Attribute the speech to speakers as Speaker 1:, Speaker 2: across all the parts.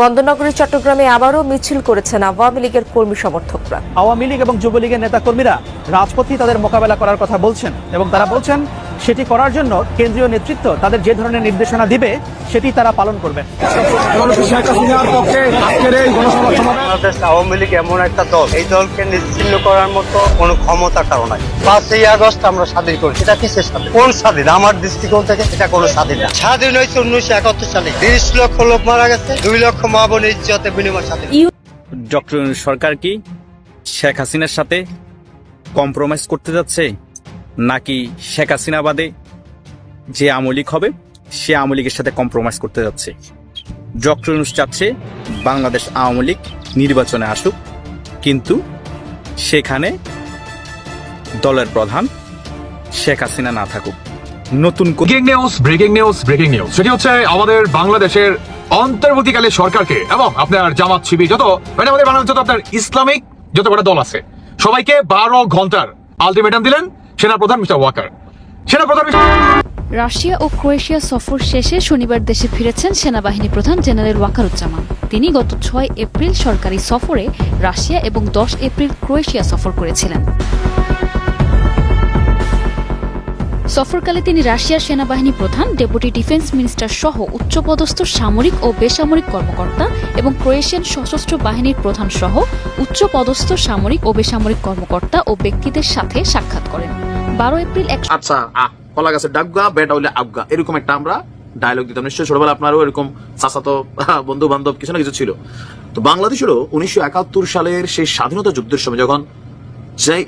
Speaker 1: বন্দরনগরী চট্টগ্রামে আবারও মিছিল করেছেন আওয়ামী লীগের কর্মী সমর্থকরা।
Speaker 2: আওয়ামী লীগ এবং যুবলীগের নেতাকর্মীরা রাজপথেই তাদের মোকাবেলা করার কথা বলছেন এবং তারা বলছেন সেটি করার জন্য কেন্দ্রীয় নেতৃত্ব তাদের যে ধরনের নির্দেশনা দিবে সেটি তারা পালন করবেন
Speaker 3: বাংলাদেশ আওয়ামী লীগ এমন একটা দল এই দলকে নিশ্চিন্ন করার মতো কোনো ক্ষমতা কারও নাই। পাঁচই আগস্ট আমরা স্বাধীন করি। এটা কিসের স্বাধীন? কোন স্বাধীন? আমার দৃষ্টিকোণ থেকে এটা কোনো স্বাধীন না। স্বাধীন হয়েছে উনিশশো একাত্তর সালে। তিরিশ লক্ষ লোক মারা গেছে দুই লক্ষ মা বোন ইজ্জতে বিনিময় স্বাধীন।
Speaker 4: ডক্টর সরকার কি শেখ হাসিনার সাথে কম্প্রোমাইজ করতে যাচ্ছে? নাকি শেখ হাসিনা বাদে যে আমলিক হবে, সে আমলিকের সাথে কম্প্রোমাইজ করতে যাচ্ছে। ডক্টর ইউনূস চাচ্ছে বাংলাদেশ আওয়ামী লীগ নির্বাচনে আসুক, কিন্তু সেখানে দলের প্রধান শেখ হাসিনা না থাকুক। নতুন
Speaker 5: breaking news breaking news breaking news সেটি হচ্ছে আমাদের বাংলাদেশের অন্তর্বর্তীকালে সরকারকে এবং আপনার জামাত শিবির, যত মানে আমাদের বাংলাদেশ, যত আপনার ইসলামিক, যত কটা দল আছে, সবাইকে বারো ঘণ্টার আলটিমেটাম দিলেন। সেনাপ্রধান মিস্টার ওয়াকার। সেনাপ্রধান
Speaker 6: রাশিয়া ও ক্রোয়েশিয়া সফর শেষে শনিবার দেশে ফিরেছেন সেনাবাহিনী প্রধান জেনারেল ওয়াকারুজ্জামান। তিনি গত ছয় এপ্রিল সরকারি সফরে রাশিয়া এবং দশ এপ্রিল ক্রোয়েশিয়া সফর করেছিলেন। সফরকালে তিনি রাশিয়ার সেনাবাহিনী প্রধান, ডেপুটি ডিফেন্স মিনিস্টার সহ উচ্চপদস্থ সামরিক ও বেসামরিক কর্মকর্তা এবং ক্রোয়েশিয়ান সশস্ত্র বাহিনীর প্রধান সহ উচ্চপদস্থ সামরিক ও বেসামরিক কর্মকর্তা ও ব্যক্তিদের সাথে সাক্ষাৎ করেন। বারো এপ্রিল
Speaker 7: আচ্ছা কলা গাছের ডাবগা বেটা হইলে আবগা এরকম একটা আমরা ডায়লগ দিতাম। নিশ্চয়ই ছোটবেলা আপনারও এরকম চাচাতো বন্ধু বান্ধব কিছু না কিছু ছিল। তো বাংলাদেশেরও উনিশশো একাত্তর সালের সেই স্বাধীনতা যুদ্ধের সময় যখন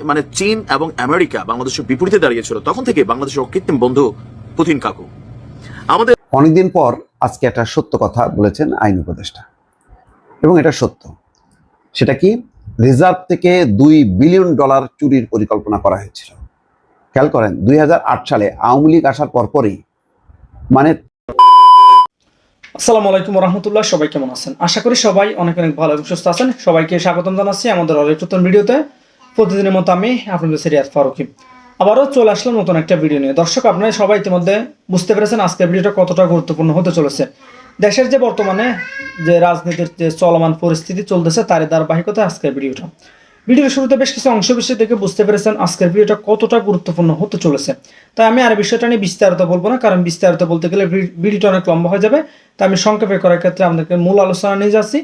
Speaker 7: মানে চীন এবং আমেরিকা বাংলাদেশের বিপরীতে দাঁড়িয়েছিল তখন থেকে বাংলাদেশের অকৃত্রিম বন্ধু পুতিন কাকু। আমাদের
Speaker 8: অনেকদিন পর আজকে একটা সত্য কথা বলেছেন আইন উপদেষ্টা। এবং এটা সত্য। সেটা কি? রিজার্ভ থেকে দুই বিলিয়ন ডলার চুরির পরিকল্পনা করা হয়েছিল। খেয়াল করেন, দুই সালে আওয়ামী লীগ আসার পরপরই মানে
Speaker 9: আসসালামু আলাইকুম রহমতুল্লাহ সবাই কেমন আছেন? আশা করি সবাই অনেক অনেক ভালো এবং সুস্থ আছেন। সবাইকে স্বাগতম জানাচ্ছি আমাদের অনেক নতুন ভিডিওতে। প্রতিদিনের মতো আমি আপনাদের সিরিয়াস ফারুকি। আবারও চলে আসলাম নতুন একটা ভিডিও নিয়ে। দর্শক, আপনারা সবাই ইতিমধ্যে বুঝতে পেরেছেন আজকের ভিডিওটা কতটা গুরুত্বপূর্ণ হতে চলেছে। দেশের যে বর্তমানে যে রাজনীতির যে চলমান পরিস্থিতি চলতেছে, তারই ধারাবাহিকতা আজকের ভিডিওটা। ভিডিওর শুরুতে বেশ কিছু অংশ বিষয় থেকে বুঝতে পেরেছেন আজকের ভিডিওটা কতটা গুরুত্বপূর্ণ হতে চলেছে। তাই আমি আর বিষয়টা নিয়ে বিস্তারিত বলব না, কারণ বিস্তারিত বলতে গেলে ভিডিওটা অনেক লম্বা হয়ে যাবে। তাই আমি সংক্ষেপে করার ক্ষেত্রে আপনাদেরকে মূল আলোচনা নিয়ে যাচ্ছি।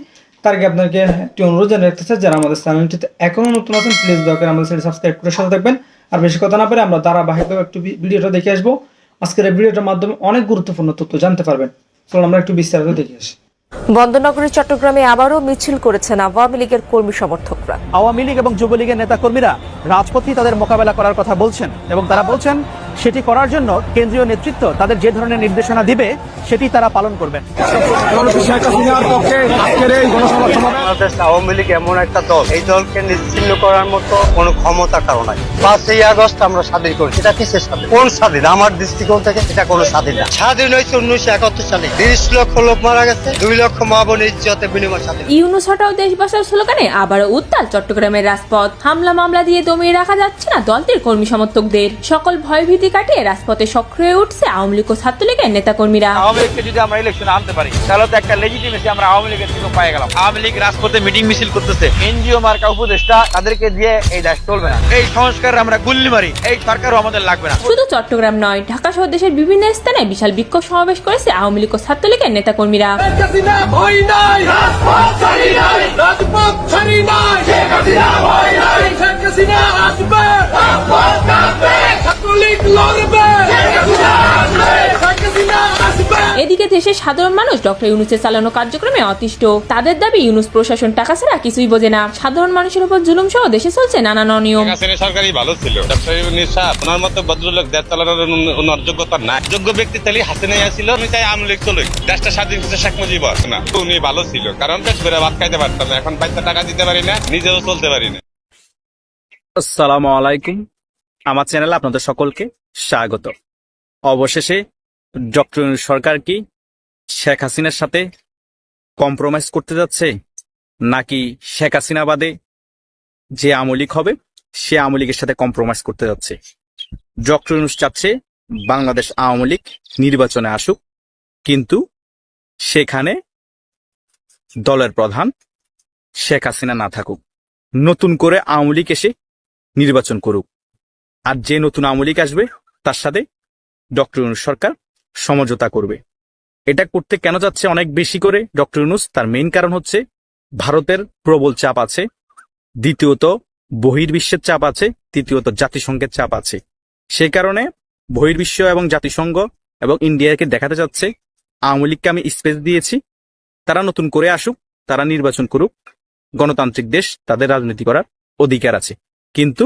Speaker 9: তার আগে আপনাকে একটি অনুরোধ জানিয়ে রাখতে চাই, যারা আমাদের চ্যানেলটিতে এখনও নতুন আছেন প্লিজ দয়া করে আমাদের চ্যানেল সাবস্ক্রাইব করে সাথে থাকবেন। আর বেশি কথা না পারে আমরা ধারাবাহিকভাবে একটু ভিডিওটা দেখে আসব। আজকের এই ভিডিওটার মাধ্যমে অনেক গুরুত্বপূর্ণ তথ্য জানতে পারবেন। চলুন আমরা একটু বিস্তারিত দেখে আসি।
Speaker 1: বন্দরনগরী চট্টগ্রামে আবারও মিছিল করেছেন আওয়ামী লীগের কর্মী সমর্থকরা।
Speaker 2: আওয়ামী লীগ এবং যুবলীগের নেতাকর্মীরা রাজপথেই তাদের মোকাবেলা করার কথা বলছেন এবং তারা বলছেন সেটি করার জন্য কেন্দ্রীয় নেতৃত্ব তাদের যে ধরনের নির্দেশনা দিবে সেটি তারা পালন করবেন।
Speaker 3: বাংলাদেশ আওয়ামী লীগ এমন একটা দল এই দলকে নিশ্চিন্ন করার মতো কোনো ক্ষমতা কারও নাই। পাঁচই আগস্ট আমরা স্বাধীন করি এটা কিসের স্বাধীন? কোন স্বাধীন? আমার দৃষ্টিকোণ থেকে এটা কোনো স্বাধীন না। স্বাধীন হয়েছে উনিশশো একাত্তর সালে। তিরিশ লক্ষ লোক মারা গেছে দুই লক্ষ মা বোন ইজ্জতে বিনিময় স্বাধীন।
Speaker 10: ইউনুস হটাও দেশ বাঁচাও স্লোগানে আবারও উত্তাল চট্টগ্রামের রাজপথ। হামলা মামলা দিয়ে দমিয়ে রাখা যাচ্ছে না দলটির কর্মী সমর্থকদের। সকল ভয়ভীতি কাটিয়ে রাজপথে সক্রিয় হয়ে উঠছে আওয়ামী লীগ ও ছাত্রলীগের নেতাকর্মীরা।
Speaker 11: আওয়ামী লীগকে যদি আমরা ইলেকশনে আনতে পারি তাহলে তো একটা লেজিটিমেসি আমরা আওয়ামী লীগের থেকে পেয়ে গেলাম। আওয়ামী লীগ রাজপথে মিটিং মিছিল করতেছে। এনজিও মার্কা উপদেষ্টা তাদেরকে দিয়ে এই দেশ চলবে না। এই সংস্কার আমরা গুল্লি মারি এই সরকারও আমাদের লাগবে না।
Speaker 10: শুধু চট্টগ্রাম নয় ঢাকা সহ দেশের বিভিন্ন স্থানে বিশাল বিক্ষোভ সমাবেশ করেছে আওয়ামী লীগ ও ছাত্রলীগের নেতাকর্মীরা। এদিকে দেশের সাধারণ মানুষ ডক্টর ইউনুসের চালানো কার্যক্রমে অতিষ্ঠ। তাদের দাবি ইউনুস প্রশাসন টাকা ছাড়া কিছুই বোঝে না। সাধারণ মানুষের উপর জুলুম সহ দেশে চলছে নানান অনিয়ম।
Speaker 11: সরকারই ভালো ছিল। ডক্টর ইউনুস সাহেব ওনার মতো ভদ্রলোক দেশ চালানোর ওনার যোগ্যতা নাই। যোগ্য ব্যক্তি তাহলে হাসিনাই ছিল আমি চাই আওয়ামী লীগ চলুক। দেশটা স্বাধীন করছে শেখ মুজিবর না। উনি ভালো ছিল কারণ পেট করে ভাত খাইতে পারতাম না। এখন পয়সা টাকা দিতে পারি না নিজেও চলতে পারি না।
Speaker 4: আসসালামু আলাইকুম। আমার চ্যানেলে আপনাদের সকলকে স্বাগত। অবশেষে ডক্টর সরকার কি শেখ হাসিনার সাথে কম্প্রোমাইজ করতে যাচ্ছে? নাকি শেখ হাসিনা বাদে যে আমলিক হবে, সে আমলিকের সাথে কম্প্রোমাইজ করতে যাচ্ছে? ডক্টর ইউনূস চাচ্ছে বাংলাদেশ আওয়ামী লীগ নির্বাচনে আসুক, কিন্তু সেখানে দলের প্রধান শেখ হাসিনা না থাকুক। নতুন করে আওয়ামী লীগ এসে নির্বাচন করুক। আর যে নতুন আওয়ামী লীগ আসবে তার সাথে ডক্টর ইউনুস সরকার সমঝোতা করবে। এটা করতে কেন যাচ্ছে অনেক বেশি করে ডক্টর ইউনুস? তার মেইন কারণ হচ্ছে ভারতের প্রবল চাপ আছে, দ্বিতীয়ত বহির্বিশ্বের চাপ আছে, তৃতীয়ত জাতিসংঘের চাপ আছে। সেই কারণে বহির্বিশ্ব এবং জাতিসংঘ এবং ইন্ডিয়াকে দেখাতে যাচ্ছে, আওয়ামী লীগকে আমি স্পেস দিয়েছি, তারা নতুন করে আসুক, তারা নির্বাচন করুক, গণতান্ত্রিক দেশ তাদের রাজনীতি করার অধিকার আছে। কিন্তু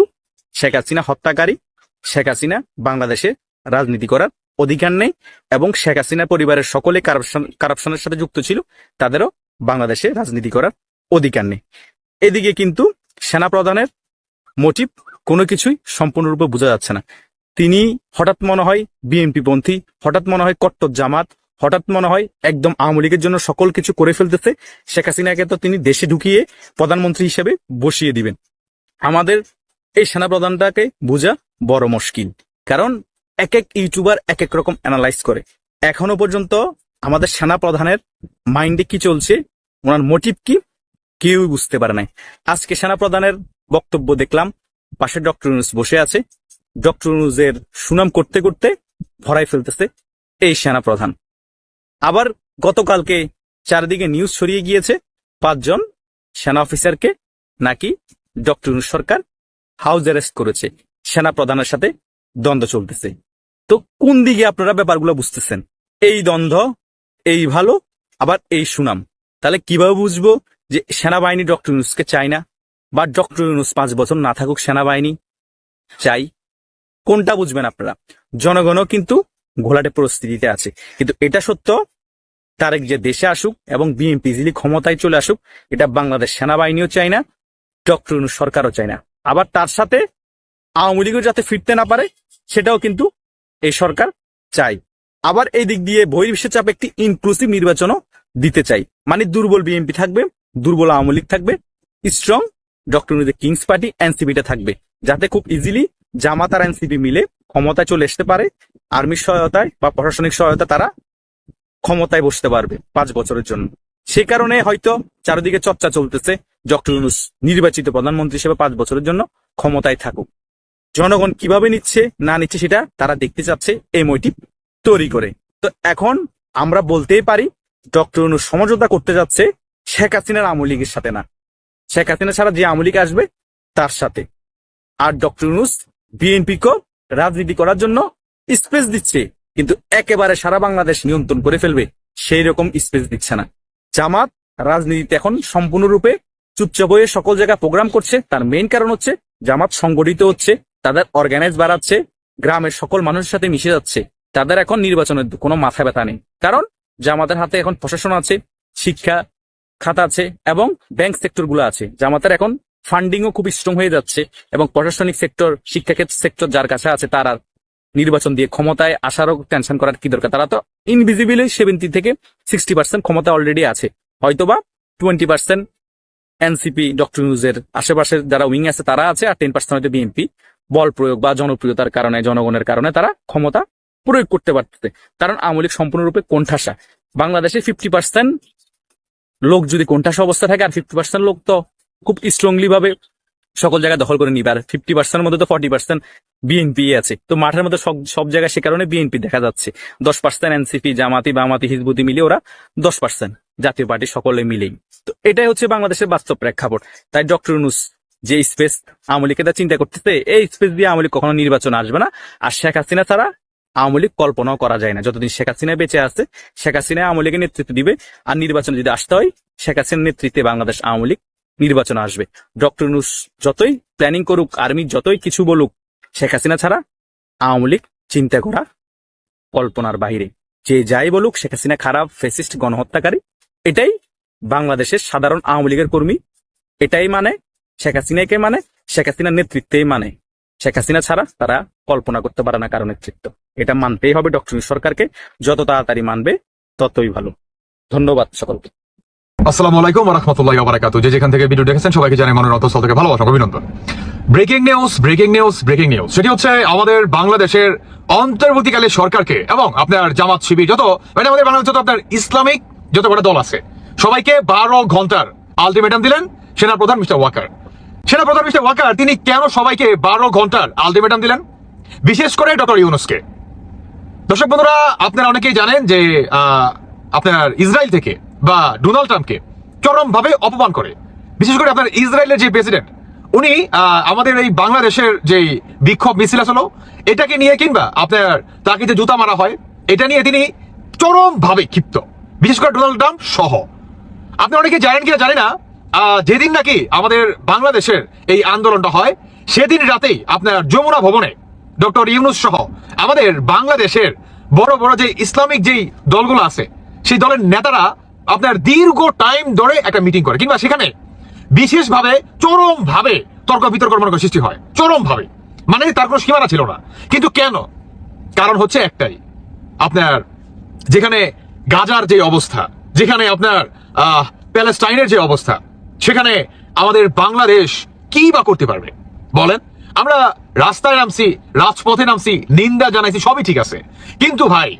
Speaker 4: শেখ হাসিনা হত্যাকারী শেখ হাসিনা বাংলাদেশে রাজনীতি করার অধিকার নেই এবং শেখ হাসিনা পরিবারের সকলে কারাপশন কারাপশনের সাথে যুক্ত ছিল, তাদেরও বাংলাদেশে রাজনীতি করার অধিকার নেই। এদিকে কিন্তু সেনা প্রধানের মোটিভ কোনো কিছুই সম্পূর্ণরূপে বোঝা যাচ্ছে না। তিনি হঠাৎ মনে হয় বিএনপি পন্থী হঠাৎ মনে হয় কট্টর জামাত, হঠাৎ মনে হয় একদম আওয়ামী লীগের জন্য সকল কিছু করে ফেলতেছে। শেখ হাসিনাকে তো তিনি দেশে ঢুকিয়ে প্রধানমন্ত্রী হিসেবে বসিয়ে দিবেন। আমাদের এই সেনা প্রধানটাকে বোঝা বড় মুশকিল। কারণ এক এক ইউটিউবার এক এক রকম অ্যানালাইজ করে। এখনও পর্যন্ত আমাদের সেনা প্রধানের মাইন্ডে কি চলছে, ওনার মোটিভ কি, কেউই বুঝতে পারে নাই। আজকে সেনা প্রধানের বক্তব্য দেখলাম, পাশে ডক্টর ইউনুস বসে আছে। ডক্টর ইউনুসের সুনাম করতে করতে ভরাই ফেলতেছে এই সেনা প্রধান আবার গতকালকে চারিদিকে নিউজ ছড়িয়ে গিয়েছে, পাঁচজন সেনা অফিসারকে নাকি ডক্টর ইউনুস সরকার হাউস অ্যারেস্ট করেছে। সেনা প্রধানের সাথে দ্বন্দ্ব চলতেছে। তো কোন দিকে আপনারা ব্যাপারগুলো বুঝতেছেন? এই দ্বন্দ্ব, এই ভালো, আবার এই সুনাম। তাহলে কীভাবে বুঝব যে সেনাবাহিনী ডক্টর ইউনুসকে চায় না? বা ডক্টর ইউনুস পাঁচ বছর না থাকুক সেনাবাহিনী চাই? কোনটা বুঝবেন আপনারা? জনগণও কিন্তু ঘোলাটে পরিস্থিতিতে আছে। কিন্তু এটা সত্য, তারেক যে দেশে আসুক এবং বিএনপি ইজিলি ক্ষমতায় চলে আসুক, এটা বাংলাদেশ সেনাবাহিনীও চায় না, ডক্টর ইউনুস সরকারও চায় না। আবার তার সাথে আওয়ামী লীগও যাতে ফিরতে না পারে, সেটাও কিন্তু এই সরকার চাই। আবার এই দিক দিয়ে বহির্বিশ্বের চাপ একটি ইনক্লুসিভ নির্বাচনও দিতে চাই। মানে দুর্বল বিএনপি থাকবে, দুর্বল আওয়ামী লীগ থাকবে স্ট্রং ডক্টর কিংস পার্টি এনসিপিটা থাকবে। যাতে খুব ইজিলি জামাত আর এনসিপি মিলে ক্ষমতায় চলে আসতে পারে, আর্মির সহায়তায় বা প্রশাসনিক সহায়তা তারা ক্ষমতায় বসতে পারবে পাঁচ বছরের জন্য। সে কারণে হয়তো চারিদিকে চর্চা চলতেছে ডক্টর নির্বাচিত প্রধানমন্ত্রী হিসেবে পাঁচ বছরের জন্য ক্ষমতায় থাকুক। জনগণ কীভাবে নিচ্ছে, না নিচ্ছে সেটা তারা দেখতে চাচ্ছে এই মোটিভ তৈরি করে। তো এখন আমরা বলতেই পারি, ডক্টর ইউনুস সমঝোতা করতে যাচ্ছে শেখ হাসিনার আওয়ামী লীগের সাথে না। শেখ হাসিনা ছাড়া যে আওয়ামী লীগ আসবে, তার সাথে। আর ডক্টর ইউনুস বিএনপিকেও রাজনীতি করার জন্য স্পেস দিচ্ছে, কিন্তু একেবারে সারা বাংলাদেশ নিয়ন্ত্রণ করে ফেলবে, সেই রকম স্পেস দিচ্ছে না। জামাত রাজনীতিতে এখন সম্পূর্ণরূপে চুপচাপ হয়ে সকল জায়গায় প্রোগ্রাম করছে, তার মেইন কারণ হচ্ছে জামাত সংগঠিত হচ্ছে তাদের অর্গানাইজ বাড়াচ্ছে, গ্রামের সকল মানুষের সাথে মিশে যাচ্ছে। তাদের এখন নির্বাচনের কোনো মাথা ব্যথা নেই। কারণ জামাতের হাতে এখন প্রশাসন আছে, শিক্ষা খাত আছে এবং ব্যাংক সেক্টরগুলো আছে। জামাতের এখন ফান্ডিংও খুব স্ট্রং হয়ে যাচ্ছে এবং প্রশাসনিক সেক্টর শিক্ষা সেক্টর যার কাছে আছে তার নির্বাচন দিয়ে ক্ষমতায় আসারও টেনশন করার কি দরকার? তারা তো ইনভিজিবলি সেভেন্টি থেকে সিক্সটি পার্সেন্ট ক্ষমতা অলরেডি আছে। হয়তোবা টোয়েন্টি পার্সেন্ট এনসিপি ডক্টর নিউজের আশেপাশের যারা উইং আছে তারা আছে আর টেন পার্সেন্ট হয়তো বিএনপি বল প্রয়োগ বা জনপ্রিয়তার কারণে, জনগণের কারণে তারা ক্ষমতা প্রয়োগ করতে পারতেছে। কারণ আওয়ামী লীগ সম্পূর্ণরূপে কোণঠাসা। বাংলাদেশে ফিফটি পার্সেন্ট লোক যদি কোণঠাসা অবস্থা থাকে, আর ফিফটি পার্সেন্ট লোক তো খুব স্ট্রংলি ভাবে সকল জায়গায় দখল করে নিবে। আর ফিফটি পার্সেন্টের মধ্যে তো ফর্টি পার্সেন্ট বিএনপি আছে। তো মাঠের মধ্যে সব সব জায়গায় সে কারণে বিএনপি দেখা যাচ্ছে। দশ পার্সেন্ট এনসিপি জামাতি, বামাতি, হিজবুতি মিলে ওরা দশ পার্সেন্ট জাতীয় পার্টি সকলে মিলেই। তো এটাই হচ্ছে বাংলাদেশের বাস্তব প্রেক্ষাপট। তাই ডক্টর ইউনুস যে স্পেস আওয়ামী লীগকে তারা চিন্তা করতেছে, এই স্পেস দিয়ে আওয়ামী লীগ কখনো নির্বাচন আসবে না। আর শেখ হাসিনা ছাড়া আওয়ামী লীগ কল্পনাও করা যায় না। যতদিন শেখ হাসিনা বেঁচে আছে, শেখ হাসিনা আওয়ামী লীগের নেতৃত্ব দিবে। আর নির্বাচন যদি আসতে হয়, শেখ হাসিনার নেতৃত্বে বাংলাদেশ আওয়ামী লীগ নির্বাচন আসবে। ডক্টর নুস যতই প্ল্যানিং করুক আর্মি যতই কিছু বলুক, শেখ হাসিনা ছাড়া আওয়ামী লীগ চিন্তা করা কল্পনার বাইরে। যে যাই বলুক, শেখ হাসিনা খারাপ ফেসিস্ট গণহত্যাকারী, এটাই বাংলাদেশের সাধারণ আওয়ামী লীগের কর্মী, এটাই মানে শেখ হাসিনাকে মানে শেখ হাসিনার নেতৃত্বেই মানে। শেখ হাসিনা ছাড়া তারা কল্পনা করতে পারে না কারও নেতৃত্ব। এটা মানতেই হবে ডক্টর সরকারকে। যত তাড়াতাড়ি মানবে, ততই ভালো। ধন্যবাদ সকলকে।
Speaker 5: আসসালামু আলাইকুম রহমতুল্লাহ বারাকাতু যে যেখান থেকে ভিডিও দেখেছেন, সবাইকে জানাই মনের অন্তঃস্থল থেকে ভালোবাসা, অভিনন্দন। Breaking news breaking news breaking news. সেটি হচ্ছে আমাদের বাংলাদেশের অন্তর্বর্তীকালে সরকারকে এবং আপনার জামাত শিবির, যত মানে আমাদের বাংলাদেশ যত আপনার ইসলামিক যত কটা দল আছে, সবাইকে বারো ঘণ্টার আলটিমেটাম দিলেন সেনা প্রধান মিস্টার ওয়াকার। সেনাপ্রধান মিস্টার ওয়াকার, তিনি কেন সবাইকে বারো ঘণ্টার আলটিমেটাম দিলেন? বিশেষ করে ডক্টর ইউনুসকে। দর্শক বন্ধুরা, আপনারা অনেকেই জানেন যে আপনার ইসরায়েল থেকে বা ডোনাল্ড ট্রাম্পকে চরমভাবে অপমান করে। বিশেষ করে আপনার ইসরায়েলের যে প্রেসিডেন্ট, উনি আমাদের এই বাংলাদেশের যে বিক্ষোভ মিছিল আসলো, এটাকে নিয়ে কিংবা আপনার তাকে যে জুতা মারা হয়, এটা নিয়ে তিনি চরমভাবে ক্ষিপ্ত। বিশেষ করে ডোনাল্ড ট্রাম্প সহ। আপনি অনেকে জানেন কিনা জানি না যেদিন নাকি আমাদের বাংলাদেশের এই আন্দোলনটা হয়, সেদিন রাতেই আপনার যমুনা ভবনে ডক্টর ইউনুস সহ আমাদের বাংলাদেশের বড় বড় যে ইসলামিক যেই দলগুলো আছে, সেই দলের নেতারা আপনার দীর্ঘ টাইম ধরে একটা মিটিং করে। কিংবা সেখানে বিশেষভাবে চরম ভাবে তর্ক বিতর্ক মনে সৃষ্টি হয়। চরম ভাবে মানে তার কোনো সীমানা ছিল না। কিন্তু কেন? কারণ হচ্ছে একটাই। আপনার যেখানে গাজার যে অবস্থা, যেখানে আপনার প্যালেস্টাইনের যে অবস্থা সেখানে আমাদের বাংলাদেশ কি বা করতে পারবে? বলেন। আমরা রাস্তায় নামছি, রাজপথে নামছি, নিন্দা জানাইছি, সবই ঠিক আছে। কিন্তু ভাই,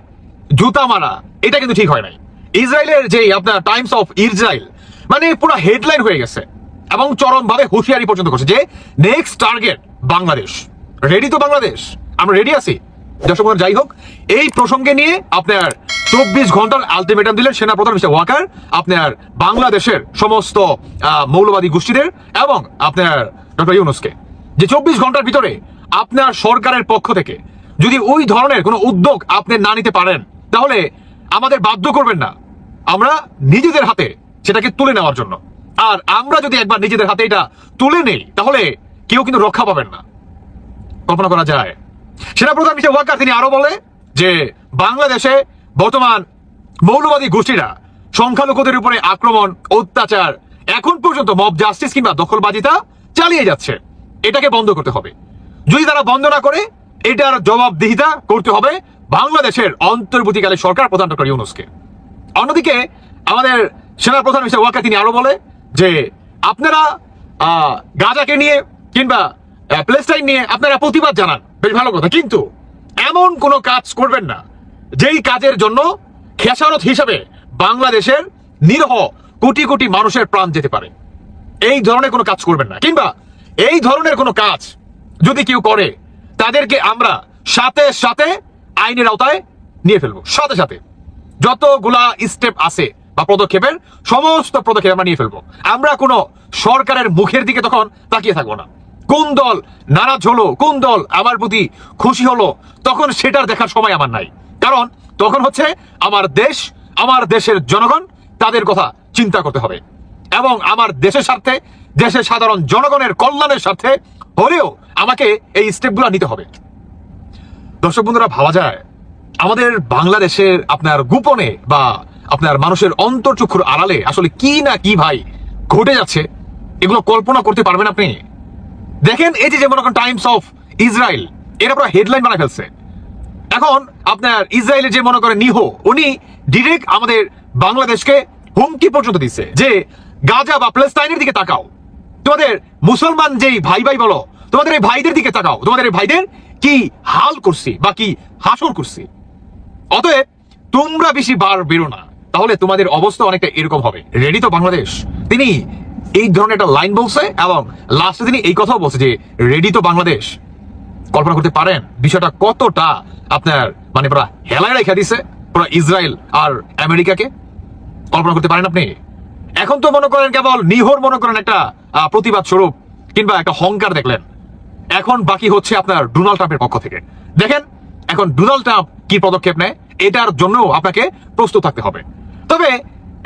Speaker 5: জুতা মারা, এটা কিন্তু ঠিক হয় নাই। ইসরায়েলের যে আপনার টাইমস অফ ইসরায়েল মানে পুরো হেডলাইন হয়ে গেছে এবং চরমভাবে হুঁশিয়ারি পর্যন্ত করছে যে নেক্সট টার্গেট বাংলাদেশ। রেডি তো বাংলাদেশ? আমরা রেডি আছি? দর্শক যাই হোক, এই প্রসঙ্গে নিয়ে আপনার চব্বিশ ঘণ্টার আলটিমেটাম দিলেন সেনাপ্রধান মিস্টার ওয়াকার, আপনার বাংলাদেশের সমস্ত মৌলবাদী গোষ্ঠীদের এবং আপনার ডক্টর ইউনুসকে। যে চব্বিশ ঘণ্টার ভিতরে আপনার সরকারের পক্ষ থেকে যদি ওই ধরনের কোনো উদ্যোগ আপনি না নিতে পারেন, তাহলে আমাদের বাধ্য করবেন না আমরা নিজেদের হাতে সেটাকে তুলে নেওয়ার জন্য। আর আমরা যদি একবার নিজেদের হাতে এটা তুলে নেই, তাহলে কেউ কিন্তু রক্ষা পাবেন না। কল্পনা করা যায়। সেনাপ্রধান মিস্টার ওয়াকার তিনি আরও বলে যে, বাংলাদেশে বর্তমান মৌলবাদী গোষ্ঠীরা সংখ্যালঘুদের উপরে আক্রমণ, অত্যাচার, এখন পর্যন্ত মব জাস্টিস কিংবা দখলবাজিতা চালিয়ে যাচ্ছে। এটাকে বন্ধ করতে হবে। যদি তারা বন্ধ না করে, এটার জবাবদিহিতা করতে হবে বাংলাদেশের অন্তর্বর্তীকালে সরকার প্রধান ডক্টর ইউনুসকে। অন্যদিকে আমাদের সেনাপ্রধান মিস্টার ওয়াকার তিনি আরও বলে যে, আপনারা গাজাকে নিয়ে কিংবা প্লেস্টাইন নিয়ে আপনারা প্রতিবাদ জানান। বেশ ভালো কথা। কিন্তু এমন কোনো কাজ করবেন না। যেই কাজের জন্য খেসারত হিসাবে বাংলাদেশের নিরহ কোটি কোটি মানুষের প্রাণ যেতে পারে। এই ধরনের কোনো কাজ করবেন না। কিংবা এই ধরনের কোনো কাজ যদি কেউ করে, তাদেরকে আমরা সাথে সাথে আইনের আওতায় নিয়ে ফেলব। সাথে সাথে যতগুলা স্টেপ আছে বা পদক্ষেপের, সমস্ত পদক্ষেপ আমরা নিয়ে ফেলব। আমরা কোনো সরকারের মুখের দিকে তখন তাকিয়ে থাকব না। কোন দল নারাজ হলো, কোন দল আমার প্রতি খুশি হলো, তখন সেটার দেখার সময় আমার নাই। কারণ তখন হচ্ছে আমার দেশ, আমার দেশের জনগণ, তাদের কথা চিন্তা করতে হবে। এবং আমার দেশের স্বার্থে, দেশের সাধারণ জনগণের কল্যাণের স্বার্থে হলেও আমাকে এই স্টেপগুলো নিতে হবে। দর্শক বন্ধুরা, ভাবা যায়, আমাদের বাংলাদেশের আপনার গোপনে বা আপনার মানুষের অন্তর্চক্ষুর আড়ালে আসলে কি না কি ভাই ঘটে যাচ্ছে, এগুলো কল্পনা করতে পারবেন আপনি। দেখেন, এই যে যেমন টাইমস অফ ইসরায়েল এরা পুরো হেডলাইন বানা ফেলছে। এখন আপনার ইসরায়েলের যে মনে করেন নিহো, উনি ডিরেক্ট আমাদের বাংলাদেশকে হুমকি পর্যন্ত দিচ্ছে যে গাজা বা প্লেস্তাইনের দিকে তাকাও। তোমাদের মুসলমান যেই ভাই ভাই বলো, তোমাদের এই ভাইদের দিকে তাকাও। তোমাদের এই ভাইদের কি হাল করছি বা কি হাসর করছি? অতএব তোমরা বেশি বার বেরো না, তাহলে তোমাদের অবস্থা অনেকটা এরকম হবে। রেডি তো বাংলাদেশ? তিনি এই ধরনের একটা লাইন বলছে এবং লাস্টে তিনি এই কথাও বলছে যে রেডি তো বাংলাদেশ? কল্পনা করতে পারেন, বিষয়টা কতটা আপনার মানে পুরো হেলায় রেখে দিছে পুরো ইসরায়েল আর আমেরিকাকে। কল্পনা করতে পারেন আপনি? এখন তো মনে করেন কেবল নিহর মনে করেন একটা প্রতিবাদ স্বরূপ কিংবা একটা হংকার দেখলেন। এখন বাকি হচ্ছে আপনার ডোনাল্ড ট্রাম্পের পক্ষ থেকে। দেখেন এখন ডোনাল্ড ট্রাম্প কি পদক্ষেপ নেয় এটার জন্য আপনাকে প্রস্তুত থাকতে হবে। তবে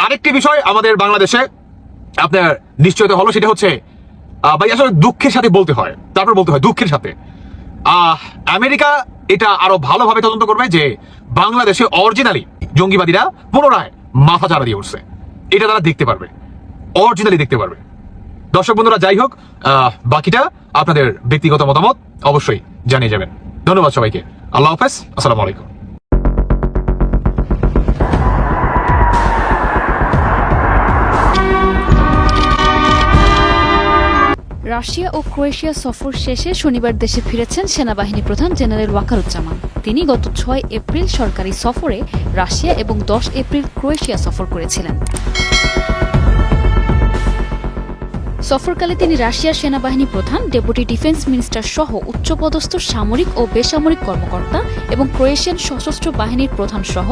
Speaker 5: আরেকটি বিষয় আমাদের বাংলাদেশে আপনার নিশ্চয়তা হলো সেটা হচ্ছে ভাই আসলে দুঃখের সাথে বলতে হয়। তারপর বলতে হয় দুঃখের সাথে। আহ, আমেরিকা এটা আরও ভালোভাবে তদন্ত করবে যে বাংলাদেশে অরিজিনালি জঙ্গিবাদীরা পুনরায় মাথা চারা দিয়ে উঠছে। এটা তারা দেখতে পারবে। অরিজিনালি দেখতে পারবে। দর্শক বন্ধুরা, যাই হোক বাকিটা আপনাদের ব্যক্তিগত মতামত অবশ্যই জানিয়ে যাবেন। ধন্যবাদ সবাইকে। আল্লাহ হাফেজ। আসসালামু আলাইকুম।
Speaker 6: রাশিয়া ও ক্রোয়েশিয়া সফর শেষে শনিবার দেশে ফিরেছেন সেনাবাহিনী প্রধান জেনারেল ওয়াকারুজ্জামান। তিনি গত ছয় এপ্রিল সরকারি সফরে রাশিয়া এবং দশ এপ্রিল ক্রোয়েশিয়া সফর করেছিলেন। সফরকালে তিনি রাশিয়ার সেনাবাহিনী প্রধান, ডেপুটি ডিফেন্স মিনিস্টার সহ উচ্চপদস্থ সামরিক ও বেসামরিক কর্মকর্তা এবং ক্রোয়েশিয়ান সশস্ত্র বাহিনীর প্রধান সহ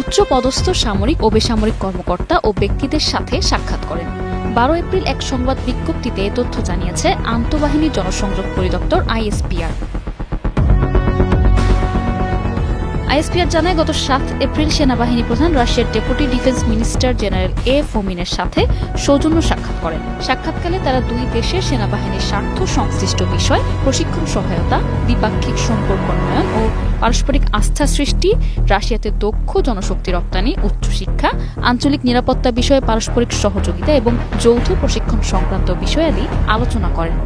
Speaker 6: উচ্চপদস্থ সামরিক ও বেসামরিক কর্মকর্তা ও ব্যক্তিদের সাথে সাক্ষাৎ করেন। বারো এপ্রিল এক সংবাদ বিজ্ঞপ্তিতে তথ্য জানিয়েছে আন্তঃবাহিনী জনসংযোগ পরিদপ্তর আইএসপিআর। আইএসপিআর জানায়, গত সাত এপ্রিল সেনাবাহিনী প্রধান রাশিয়ার deputy defence minister general A ফোমিনের সাথে সৌজন্য সাক্ষাৎ করেন। সাক্ষাৎকালে তারা দুই দেশের সেনাবাহিনীর স্বার্থ সংশ্লিষ্ট বিষয়, প্রশিক্ষণ সহায়তা, দ্বিপাক্ষিক সম্পর্ক উন্নয়ন ও পারস্পরিক আস্থা সৃষ্টি, রাশিয়াতে দক্ষ জনশক্তি রপ্তানি, উচ্চশিক্ষা, আঞ্চলিক নিরাপত্তা বিষয়ে পারস্পরিক সহযোগিতা এবং যৌথ প্রশিক্ষণ সংক্রান্ত বিষয়াদি আলোচনা করেন।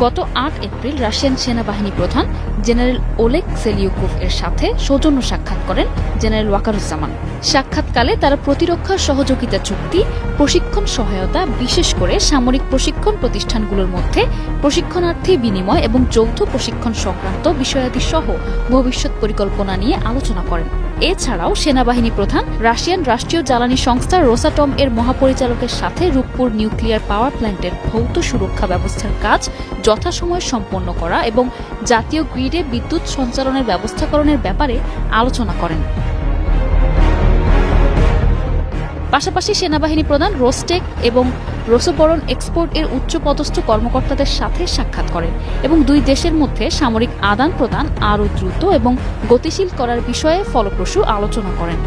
Speaker 6: গত আট এপ্রিল রাশিয়ান সেনাবাহিনী প্রধান জেনারেল ওলেক সেলিউকোভ এর সাথে সৌজন্য সাক্ষাৎ করেন জেনারেল ওয়াকারুজ্জামান। সাক্ষাৎকালে তারা প্রতিরক্ষা সহযোগিতা চুক্তি, প্রশিক্ষণ সহায়তা, বিশেষ করে সামরিক প্রশিক্ষণ প্রতিষ্ঠানগুলোর মধ্যে প্রশিক্ষণার্থী বিনিময় এবং যৌথ প্রশিক্ষণ সংক্রান্ত বিষয়াদি সহ ভবিষ্যৎ পরিকল্পনা নিয়ে আলোচনা করেন। এছাড়াও সেনাবাহিনী প্রধান, রাশিয়ান রাষ্ট্রীয় জ্বালানি সংস্থা রোসাটম এর মহাপরিচালকের সাথে রূপপুর নিউক্লিয়ার পাওয়ার প্ল্যান্টের ভৌত সুরক্ষা ব্যবস্থার কাজ যথাসময়ে সম্পন্ন করা এবং জাতীয় গ্রিডে বিদ্যুৎ সঞ্চালনের ব্যবস্থাকরণের ব্যাপারে আলোচনা করেন। পাশাপাশি সেনাবাহিনী প্রধান রোস্টেক এবং রোসোবরণ এক্সপোর্ট এর উচ্চপদস্থ কর্মকর্তাদের সাথে সাক্ষাৎ করেন এবং দুই দেশের মধ্যে সামরিক আদান প্রদান আরও দ্রুত এবং গতিশীল করার বিষয়ে ফলপ্রসূ আলোচনা করেন।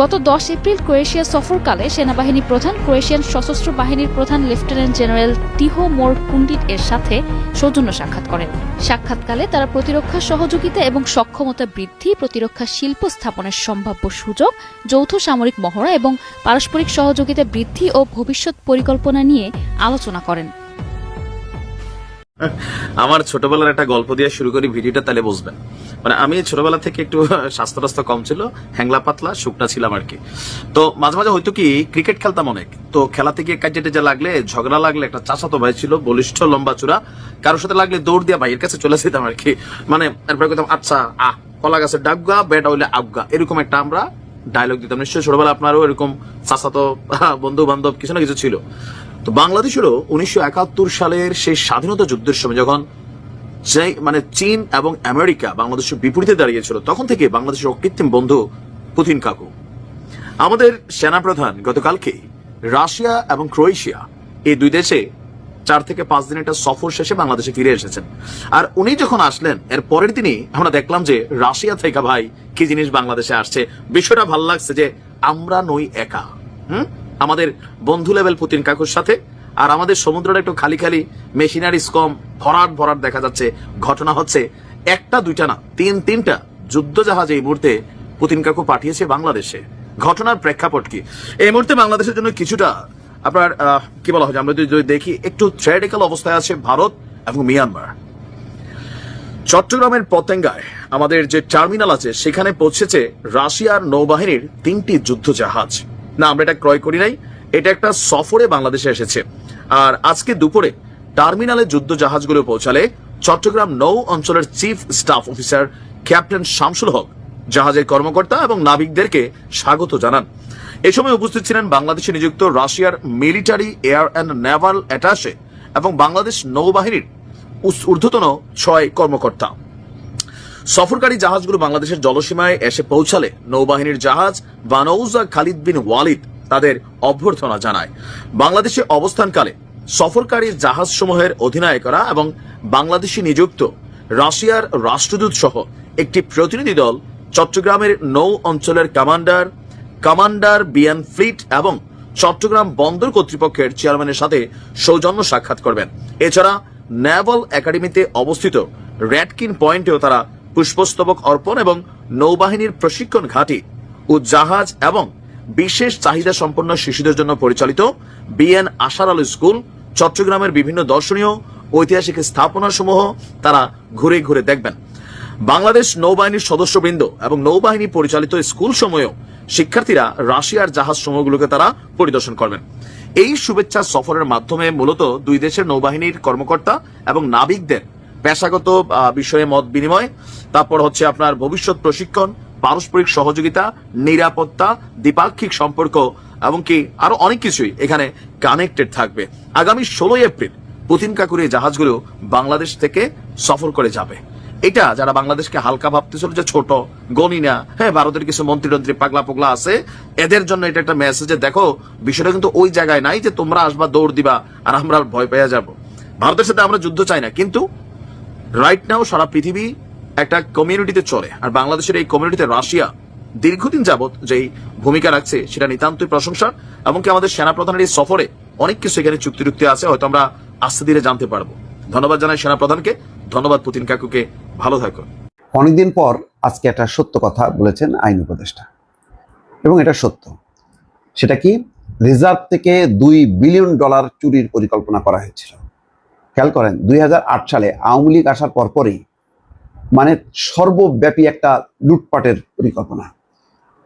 Speaker 6: গত দশ এপ্রিল ক্রোয়েশিয়া সফরকালে সেনাবাহিনী প্রধান ক্রোয়েশিয়ান সশস্ত্র বাহিনীর প্রধান লেফটেন্যান্ট জেনারেল টিহো মোর কুন্ডিট এর সাথে সৌজন্য সাক্ষাৎ করেন। সাক্ষাৎকালে তারা প্রতিরক্ষা সহযোগিতা এবং সক্ষমতা বৃদ্ধি, প্রতিরক্ষা শিল্প স্থাপনের সম্ভাব্য সুযোগ, যৌথ সামরিক মহড়া এবং পারস্পরিক সহযোগিতা বৃদ্ধি ও ভবিষ্যৎ পরিকল্পনা নিয়ে আলোচনা করেন।
Speaker 7: আমার ছোটবেলার একটা গল্প দিয়ে শুরু করি, ভিডিওটা তাহলে বুঝবেন। মানে আমি ছোটবেলা থেকে একটু স্বাস্থ্য টাস্থ্য কম ছিল, হ্যাংলা পাতলা, শুকনা ছিলাম আর কি। তো মাঝে মাঝে হয়তো কি ক্রিকেট খেলতাম অনেক। তো খেলা থেকে কাজে টেজে লাগলে, ঝগড়া লাগলে একটা চাচাতো ভাই ছিল, বলিষ্ঠ, লম্বা চূড়া, কারোর সাথে লাগলে দৌড় দিয়া ভাইয়ের কাছে চলে যেতাম আর কি। মানে এরপরে কইতাম আচ্ছা আহ কলা গাছে ডাবগা বেটা হইলে আবগা এরকম একটা আমরা ডায়লগ দিতাম। নিশ্চয়ই ছোটবেলা আপনারও এরকম চাচাতো বন্ধু বান্ধব কিছু না কিছু ছিল। তো বাংলাদেশেরও উনিশশো একাত্তর সালের সেই স্বাধীনতা যুদ্ধের সময় যখন মানে চীন এবং আমেরিকা বাংলাদেশের বিপরীতে দাঁড়িয়েছিল, তখন থেকে বাংলাদেশের অকৃত্রিম বন্ধু পুতিন কাকু। আমাদের সেনাপ্রধান গতকালকে রাশিয়া এবং ক্রোয়েশিয়া, এই দুই দেশে চার থেকে পাঁচ দিন একটা সফর শেষে বাংলাদেশে ফিরে এসেছেন। আর উনি যখন আসলেন, এর পরের দিনই আমরা দেখলাম যে রাশিয়া থেকে ভাই, কি জিনিস বাংলাদেশে আসছে। বিষয়টা ভালো লাগছে যে আমরা নই একা, হুম? আমাদের বন্ধু লেভেল পুতিন কাকুর সাথে, আর আমাদের সমুদ্রটা একটু খালি খালি মেশিনারিজ কম, ভরাট ভরাট দেখা যাচ্ছে। ঘটনা হচ্ছে, একটা, দুইটা না, তিন, তিনটা যুদ্ধ জাহাজ এই মুহূর্তে পুতিন কাকু পাঠিয়েছে বাংলাদেশে। ঘটনার প্রেক্ষাপট কি? এই মুহূর্তে বাংলাদেশের জন্য কিছুটা আপনার কি বলা হয়, আমরা যদি দেখি, একটু থ্রেডিক্যাল অবস্থায় আছে ভারত এবং মিয়ানমার। চট্টগ্রামের পতেঙ্গায় আমাদের যে টার্মিনাল আছে, সেখানে পৌঁছেছে রাশিয়ার নৌবাহিনীর তিনটি যুদ্ধ জাহাজ। না, আমরা এটা ক্রয় করি নাই। এটা একটা সফরে বাংলাদেশে এসেছে। আর আজকে দুপুরে টার্মিনালে যুদ্ধ জাহাজগুলো পৌঁছালে চট্টগ্রাম নৌ অঞ্চলের chief staff officer captain Shamsul Haque জাহাজের কর্মকর্তা এবং নাবিকদেরকে স্বাগত জানান। এ সময় উপস্থিত ছিলেন বাংলাদেশে নিযুক্ত রাশিয়ার military, air and naval attache এবং বাংলাদেশ নৌবাহিনীর ঊর্ধ্বতন ছয় কর্মকর্তা। সফরকারী জাহাজগুলো বাংলাদেশের জলসীমায় এসে পৌঁছালে নৌবাহিনীর জাহাজ বানৌজা খালিদ বিন ওয়ালিদ তাদের অভ্যর্থনা জানায়। বাংলাদেশে অবস্থানকালে সফরকারী জাহাজ সমূহের অধিনায়করা এবং বাংলাদেশি নিযুক্ত রাশিয়ার রাষ্ট্রদূত সহ একটি প্রতিনিধি দল চট্টগ্রামের নৌ অঞ্চলের কমান্ডার কমান্ডার বিএন ফ্লিট এবং চট্টগ্রাম বন্দর কর্তৃপক্ষের চেয়ারম্যানের সাথে সৌজন্য সাক্ষাৎ করবেন। এছাড়া নেভাল একাডেমিতে অবস্থিত র্যাটকিন পয়েন্টেও তারা পুষ্পস্তবক অর্পণ এবং নৌবাহিনীর প্রশিক্ষণ ঘাঁটি ও জাহাজ এবং বিশেষ চাহিদা সম্পন্ন শিশুদের জন্য পরিচালিত বিএন আশার আলী স্কুল, চট্টগ্রামের বিভিন্ন দর্শনীয় ঐতিহাসিক স্থাপনা সমূহ তারা ঘুরে ঘুরে দেখবেন। বাংলাদেশ নৌবাহিনীর সদস্যবৃন্দ এবং নৌবাহিনী পরিচালিত স্কুল সময়েও শিক্ষার্থীরা রাশিয়ার জাহাজ সমূহগুলোকে তারা পরিদর্শন করবেন। এই শুভেচ্ছা সফরের মাধ্যমে মূলত দুই দেশের নৌবাহিনীর কর্মকর্তা এবং নাবিকদের পেশাগত বিষয়ে মত বিনিময়। তারপর হচ্ছে আপনার ভবিষ্যৎ প্রশিক্ষণ, পারস্পরিক সহযোগিতা, নিরাপত্তা, দ্বিপাক্ষিক সম্পর্ক এমনকি আরও অনেক কিছুই এখানে কানেক্টেড থাকবে। আগামী ষোলোই এপ্রিল পুতিন কাকুর এই জাহাজগুলো বাংলাদেশ থেকে সফর করে যাবে। এটা যারা বাংলাদেশকে হালকা ভাবতেছিল যে ছোট, গণি না হ্যাঁ ভারতের কিছু মন্ত্রী টন্ত্রী পাগলা পোগলা আছে, এদের জন্য এটা একটা মেসেজ দেখো, বিষয়টা কিন্তু ওই জায়গায় নাই যে তোমরা আসবা, দৌড় দিবা, আর আমরা ভয় পেয়ে যাব। ভারতের সাথে আমরা যুদ্ধ চাই না, কিন্তু রাইট নাও সারা পৃথিবী একটা কমিউনিটিতে চলে। আর বাংলাদেশের এই কমিউনিটিতে রাশিয়া দীর্ঘদিন যাবত যেই ভূমিকা রাখছে, সেটা নিতান্তই প্রশংসার। এমনকি আমাদের সেনাপ্রধানের এই সফরে অনেক কিছু এখানে চুক্তি টুক্তি আছে, হয়তো আমরা আস্তে ধীরে জানতে পারব। ধন্যবাদ জানাই সেনাপ্রধানকে। ধন্যবাদ পুতিন কাকুকে। ভালো থাকো
Speaker 8: অনেকদিন পর আজকে একটা সত্য কথা বলেছেন আইন উপদেষ্টা। এবং এটা সত্য। সেটা কি? রিজার্ভ থেকে দুই বিলিয়ন ডলার চুরির পরিকল্পনা করা হয়েছিল। খেয়াল করেন, দুই হাজার আট সালে আওয়ামী লীগ আসার পরপরই মানে সর্বব্যাপী একটা লুটপাটের পরিকল্পনা।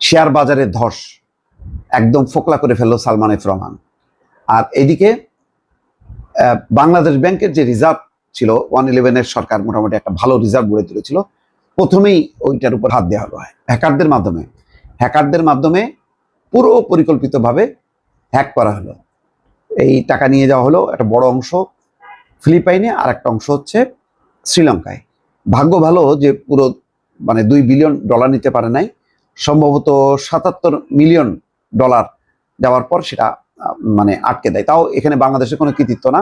Speaker 8: শেয়ার বাজারে ধস, একদম ফোকলা করে ফেলল সালমান এফ রহমান। আর এদিকে বাংলাদেশ ব্যাংকের যে রিজার্ভ ছিল, ওয়ান ইলেভেনের সরকার মোটামুটি একটা ভালো রিজার্ভ গড়ে তুলেছিল, প্রথমেই ওইটার উপর হাত দেওয়া হলো। হ্যাকারদের মাধ্যমে হ্যাকারদের মাধ্যমে পুরো পরিকল্পিতভাবে হ্যাক করা হলো। এই টাকা নিয়ে যাওয়া হলো, একটা বড় অংশ ফিলিপাইনে আর একটা অংশ হচ্ছে শ্রীলঙ্কায়। ভাগ্য ভালো যে পুরো মানে দুই বিলিয়ন ডলার নিতে পারে নাই, সম্ভবত সাতাত্তর মিলিয়ন ডলার যাওয়ার পর সেটা মানে আটকে দেয়। তাও এখানে বাংলাদেশের কোনো কৃতিত্ব না।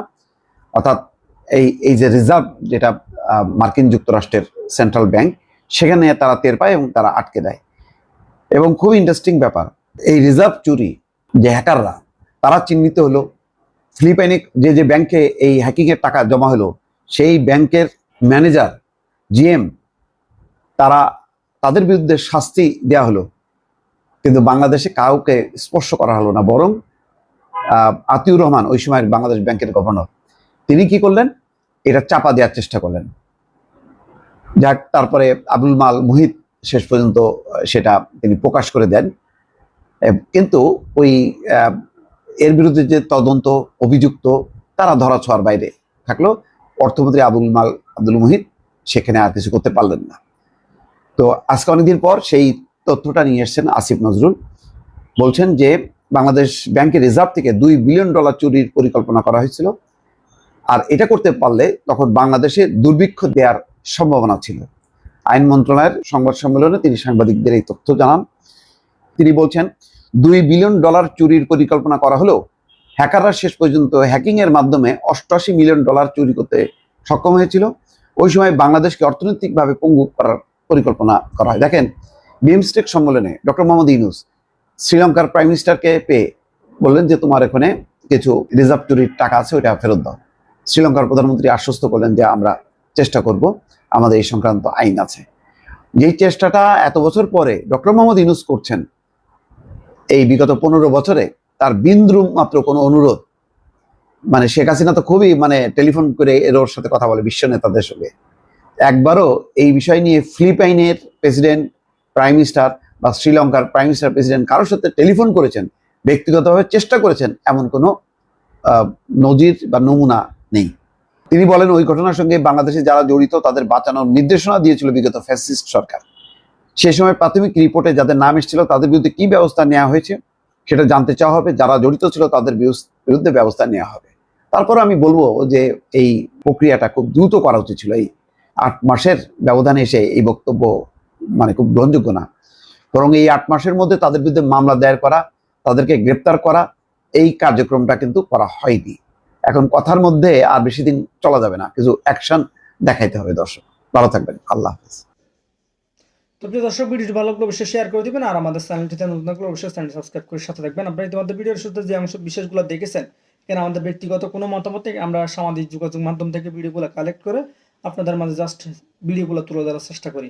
Speaker 8: অর্থাৎ এই এই যে রিজার্ভ যেটা মার্কিন যুক্তরাষ্ট্রের সেন্ট্রাল ব্যাংক, সেখানে তারা টের পায় এবং তারা আটকে দেয়। এবং খুব ইন্টারেস্টিং ব্যাপার, এই রিজার্ভ চুরি যে হ্যাকাররা, তারা চিহ্নিত হলো ফিলিপাইনে যে যে ব্যাংকে এই হ্যাকিংয়ের টাকা জমা হলো, সেই ব্যাংকের ম্যানেজার জিএম তারা তাদের বিরুদ্ধে শাস্তি দেয়া হলো। কিন্তু বাংলাদেশে কাউকে স্পর্শ করা হলো না, বরং আতিউর রহমান ওই সময় বাংলাদেশ ব্যাংকের গভর্নর তিনি কি করলেন? এটা চাপা দেওয়ার চেষ্টা করলেন। যাক, তারপরে আবুল মাল মুহিত শেষ পর্যন্ত, সেটা তিনি প্রকাশ করে দেন। কিন্তু ওই এর বিরুদ্ধে যে তদন্ত অভিযুক্ত, তারা ধরা ছোঁয়ার বাইরে থাকল। অর্থমন্ত্রী আবুল মাল আব্দুল মুহিত সেখানে আর কিছু করতে পারলেন না। তো আজকে অনেকদিন পর সেই তথ্যটা নিয়ে এসেছেন আসিফ নজরুল। বলছেন যে বাংলাদেশ ব্যাংকের রিজার্ভ থেকে দুই বিলিয়ন ডলার চুরির পরিকল্পনা করা হয়েছিল। আর এটা করতে পারলে তখন বাংলাদেশে দুর্ভিক্ষ দেওয়ার সম্ভাবনা ছিল। আইন মন্ত্রণালয়ের সংবাদ সম্মেলনে তিনি সাংবাদিকদের এই তথ্য জানান। তিনি বলছেন দুই বিলিয়ন ডলার চুরির পরিকল্পনা করা হলেও হ্যাকাররা শেষ পর্যন্ত হ্যাকিং এর মাধ্যমে অষ্টআশি মিলিয়ন ডলার চুরি করতে সক্ষম হয়েছিল। ওই সময় বাংলাদেশকে অর্থনৈতিকভাবে পঙ্গু করার পরিকল্পনা করা হয়। দেখেন, বিমস্টেক সম্মেলনে ডক্টর মোহাম্মদ ইউনুস শ্রীলঙ্কার প্রাইম মিনিস্টারকে পেয়ে বললেন যে, তোমার এখানে কিছু রিজার্ভ চুরির টাকা আছে, ওইটা ফেরত দাও। শ্রীলঙ্কার প্রধানমন্ত্রী আশ্বস্ত করলেন যে, আমরা চেষ্টা করব, আমাদের এই সংক্রান্ত আইন আছে। যেই চেষ্টাটা এত বছর পরে ডক্টর মোহাম্মদ ইউনুস করছেন এই বিগত পনেরো বছরে তার বিন্দু মাত্র কোনো অনুরোধ। মানে শেখ হাসিনা তো খুবই মানে টেলিফোন করে এর ওর সাথে কথা বলে, বিশ্ব নেতাদের সঙ্গে। একবারও এই বিষয় নিয়ে ফিলিপাইনের প্রেসিডেন্ট প্রাইম মিনিস্টার বা শ্রীলঙ্কার প্রাইম মিনিস্টার প্রেসিডেন্ট কারোর সাথে টেলিফোন করেছেন, ব্যক্তিগতভাবে চেষ্টা করেছেন এমন কোনো নজির বা নমুনা নেই। তিনি বলেন ওই ঘটনার সঙ্গে বাংলাদেশে যারা জড়িত তাদের বাঁচানোর নির্দেশনা দিয়েছিল বিগত ফ্যাসিস্ট সরকার। সে সময় প্রাথমিক রিপোর্টে যাদের নাম এসেছিল, তাদের বিরুদ্ধে কি ব্যবস্থা নেওয়া হয়েছে সেটা জানতে চাওয়া হবে। যারা জড়িত ছিল, তাদের বিরুদ্ধে ব্যবস্থা নেওয়া হবে। তারপর আমি বলব যে এই প্রক্রিয়াটা খুব দ্রুত করা উচিত ছিল। এই আট মাসের ব্যবধানে এসে এই বক্তব্য মানে খুব গ্রহণযোগ্য না। বরং এই আট মাসের মধ্যে তাদের বিরুদ্ধে মামলা দায়ের করা, তাদেরকে গ্রেপ্তার করা, এই কার্যক্রমটা কিন্তু করা হয়নি। এখন কথার মধ্যে আর বেশি দিন চলা যাবে না। কিছু অ্যাকশন দেখাইতে হবে দর্শক। ভালো থাকবেন। আল্লাহ হাফিজ।
Speaker 9: তো প্রিয় দর্শক, ভিডিওটি ভালো লাগলে অবশ্যই শেয়ার করে দিবেন আর আমাদের চ্যানেলটিতে নতুন থাকলে অবশ্যই চ্যানেল সাবস্ক্রাইব করে সাথে থাকবেন। আপনারা ইতিমধ্যে ভিডিওর শুরুতে যে অংশ বিশেষগুলো দেখেছেন কেন আমাদের ব্যক্তিগত কোনো মতামত থেকে আমরা সামাজিক যোগাযোগ মাধ্যম থেকে ভিডিওগুলো কালেক্ট করে আপনাদের মাঝে জাস্ট ভিডিওগুলো তুলে ধরার চেষ্টা করি।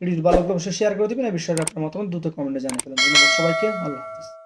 Speaker 9: ভিডিওটি ভালো লাগলে অবশ্যই শেয়ার করে দিবেন এই বিষয়ে আপনার মতামত দ্রুত কমেন্টে জানিয়ে ফেলেন। ধন্যবাদ সবাইকে, আল্লাহ হাফিজ।